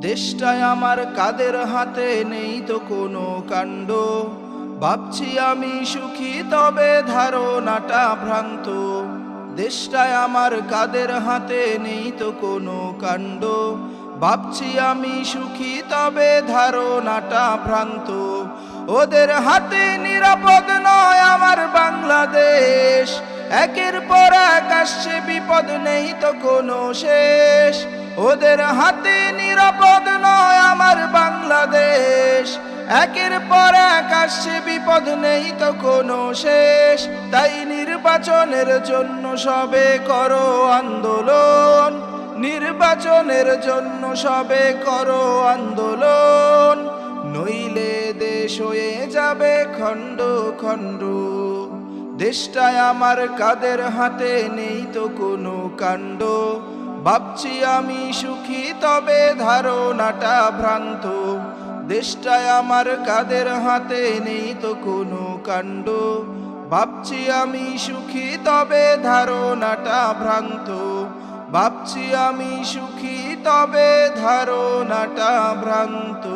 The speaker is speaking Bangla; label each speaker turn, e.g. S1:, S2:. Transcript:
S1: দেশটায় আমার কাদের হাতে নেই তো কোনো কাণ্ড। ভাবছি আমি সুখী, তবে ধারণাটা ভ্রান্ত। দেশটায় আমার কাদের হাতে নেই তো কোনো কাণ্ড। ভাবছি আমি সুখী, তবে ধারণাটা ভ্রান্ত। ওদের হাতে নিরাপদ নয় আমার বাংলাদেশ। একের পর আসছে, বিপদ নেই তো কোনো শেষ। ওদের হাতে নিরাপদ নয় আমার বাংলাদেশ। একের পর আসছে, বিপদ নেই তো কোনো শেষ। তাই নির্বাচনের জন্য সবে করো আন্দোলন। নির্বাচনের জন্য সবে করো আন্দোলন। নইলে দেশ হয়ে যাবে খণ্ড খণ্ড। দেশটায় আমার কাদের হাতে নেই তো কোনো কাণ্ড? ভাবছি আমি সুখী, তবে ধারণাটা ভ্রান্ত। দেশটায় আমার কাদের হাতে নেই তো কোনো কাণ্ড? ভাবছি আমি সুখী, তবে ধারণাটা ভ্রান্ত। ভাবছি আমি সুখী, তবে ধারণাটা ভ্রান্ত।